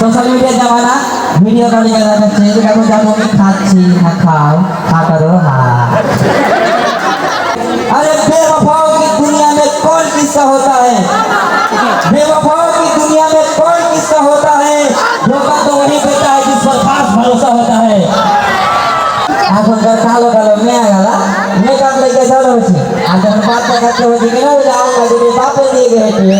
Social media জামানা video calling এ দেখাচ্ছে যে দেখো জানো আমি খাচ্ছি হ্যাঁ খাও খা করো হ্যাঁ अरे बेवफाओं की दुनिया में कौन किस्सा होता है बेवफाओं की दुनिया में कौन किस्सा होता है धोखा तो वही देता है जिस पर खास भरोसा होता है এখনকার কালো কালো মেয়ে গেলা মেকআপ লেগে চলে হচ্ছে আর যখন বাচ্চা কাচ্চা হচ্ছে কিনা ওই যে আমরা যদি বাপে দিয়ে গেছে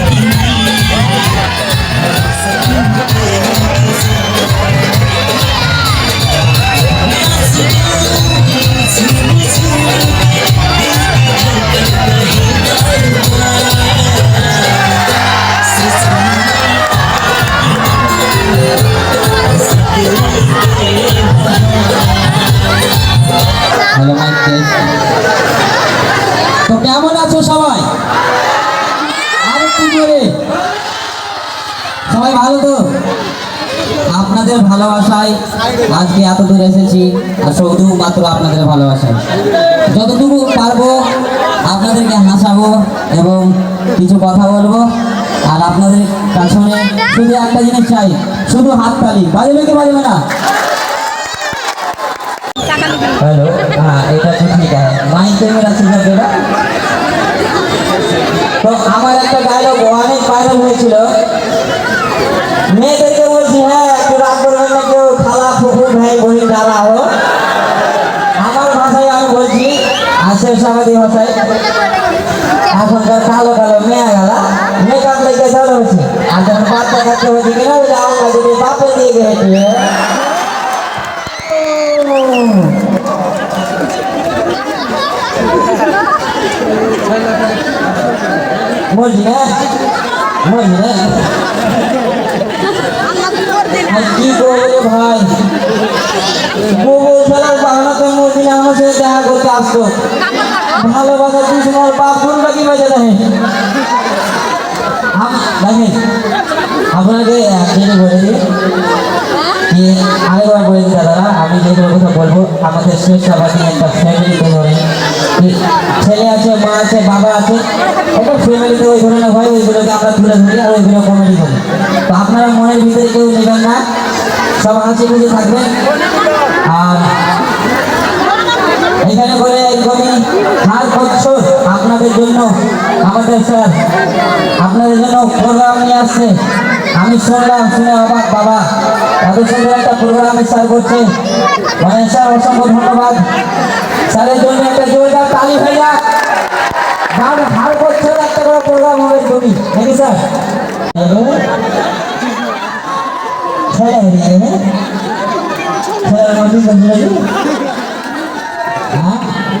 আপনাদের ভালোবাসায় আজকে এত দূরে এসেছি। আর সবটুকু মাত্র আপনাদের ভালোবাসায়। যতটুকু পারব আপনাদেরকে হাসাবো এবং কিছু কথা বলব। আর আপনাদের কাছে শুধু একটা জিনিস চাই, শুধু হাত তালি বাজাবে কি বাজাবে না। হ্যালো হ্যাঁ এটা তো ঠিক আছে। মাইক ক্যামেরা আছে না? তো আমার একটা ডায়লগ অনেক ভাইরাল হয়েছিল। মেয়েদের আশের সামাদি ভাষায় এখনকার কালো কালো মেয়ে গেলা মেকআপ লেগে চলে হচ্ছে আর যখন বাচ্চা কাচ্চা হচ্ছে কিনা ওই যে আমরা যদি বাপে দিয়ে গেছে বলছি না বলছি না আর কি করব রে ভাই গুগল ফেলার বাহানাতে মদিনা আমার করতে আসতো। ভালোবাসা দুশ্মন বাপ গুরুটা কি বাজে দেখে দেখেন আপনাকে একদিনই বলে। যে আরেকবার বলে দিই আমি যেগুলো কথা বলব, আমাদের শ্রেষ্ঠাবাদী একটা ফ্যামিলিতে ধরে। ছেলে আছে, মা আছে, বাবা আছে, একটা ফ্যামিলিতে ওই ধরনের হয়, ওইগুলোকে আমরা তুলে ধরি আর ওইগুলো কমেডি করি। তো আপনারা মনের ভিতরে কেউ নেবেন না। সব হাসি খুশি থাকবেন। আর এখানে করে একদমই হার বছর আপনাদের জন্য আমাদের স্যার, আপনাদের জন্য প্রোগ্রাম নিয়ে আসছে। আমি শুনলাম, শুনে অবাক, বাবা। এত সুন্দর একটা প্রোগ্রামে স্যার করছে। মানে স্যার, অসংখ্য ধন্যবাদ। স্যারের জন্য একটা জোরদার তালি হয়ে যাক হার হার বছর একটা করে প্রোগ্রাম হবে তুমি স্যার? হয়ে হ্যাঁ। এগুলো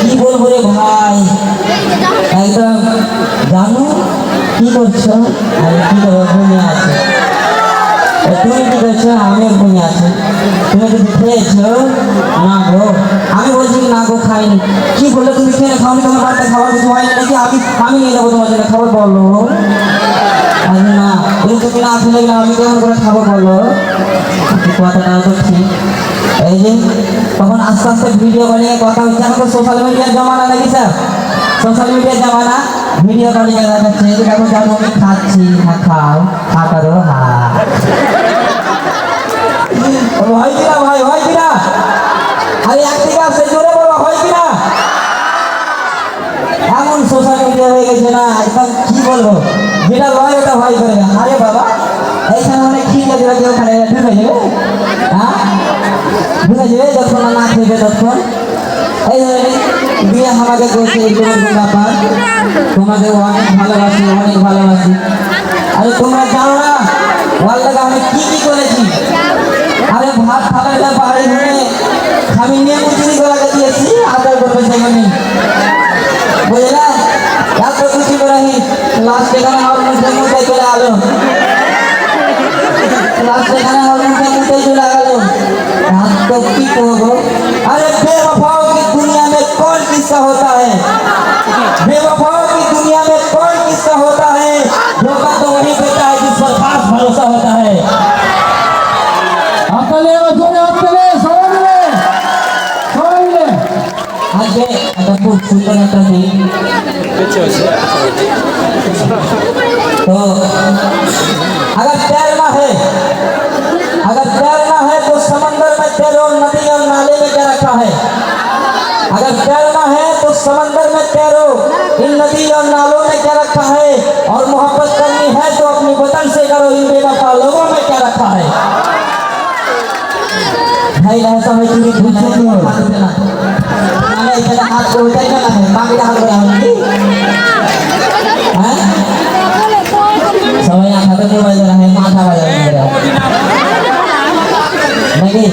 কি বলব রে ভাই? একদম জানো কি করছ? আমি কি করব, ঘুমিয়ে আছে। তুমি কি করছ? আমিও ঘুমিয়ে আছি। তুমি কিছু খেয়েছো? না গো। আমি বলছি না গো, খাইনি। কি বললে তুমি খেয়ে খাওনি তোমার বাড়িতে খাবার কিছু হয়নি নাকি? আমি আমি নিয়ে যাব তোমার জন্য খাবার, বলো। আরে না তুমি না, আসলে আমি কেমন করে খাব, বলো? কথাটা তো ঠিক। এই যে তখন আস্তে আস্তে ভিডিও কলিং এ কথা হচ্ছে। এখন তো সোশ্যাল মিডিয়ার জমানা নাকি স্যার? সোশ্যাল মিডিয়ার জমানা? ভিডিও কলিং এ দেখাচ্ছে দেখো জানো আমি খাচ্ছি হ্যাঁ খাও খা করো হ্যাঁ। ও, হয় কিনা ভাই হয় কিনা? আরে একদিকে আসছে জোরে বলো হয় কিনা? এমন সোশ্যাল মিডিয়া হয়ে গেছে না একদম কি বলব? যেটা লয় ওটা ভয় করে আরে বাবা এইখানে অনেক ঠিক আছে ওখানে ঢুকে যাবে হ্যাঁ ঢুকে যাবে যতক্ষণ না খেবে ততক্ষণ। এই বিয়ে আমাকে করছে তোমার ব্যাপার। তোমাকে অনেক ভালোবাসি অনেক ভালোবাসি। আরে, তোমরা জানো না, ওয়ার্ল্ডে আমি কি কি করেছি? আরে, ভাত খাবারটা বাড়ি ধরে আমি নিয়ে মুচিনি গলাকে দিয়েছি, আদার করবে সেখানে বুঝলা? এত খুশি করে লাস্ট এখানে तुम हो अरे बेवफाओं की दुनिया में कौन किस्सा होता है? बेवफाओं की दुनिया में कौन किस्सा होता है? धोखा तो वही देता है जिस पर खास भरोसा होता है। आगे अदबू सुंदर आता नहीं तो अगर नबी और नालों में क्या रखा है? और मोहब्बत करनी है तो अपने वतन से करो, इन बेनफा लोगों में क्या रखा है? भाई ऐसा है हो। मैंने इतना हाथ को उतर जाना है बाकी हाथ हूँ। हाँ? होगी समय आता खत्म नहीं बज रहा है, माथा बजा नहीं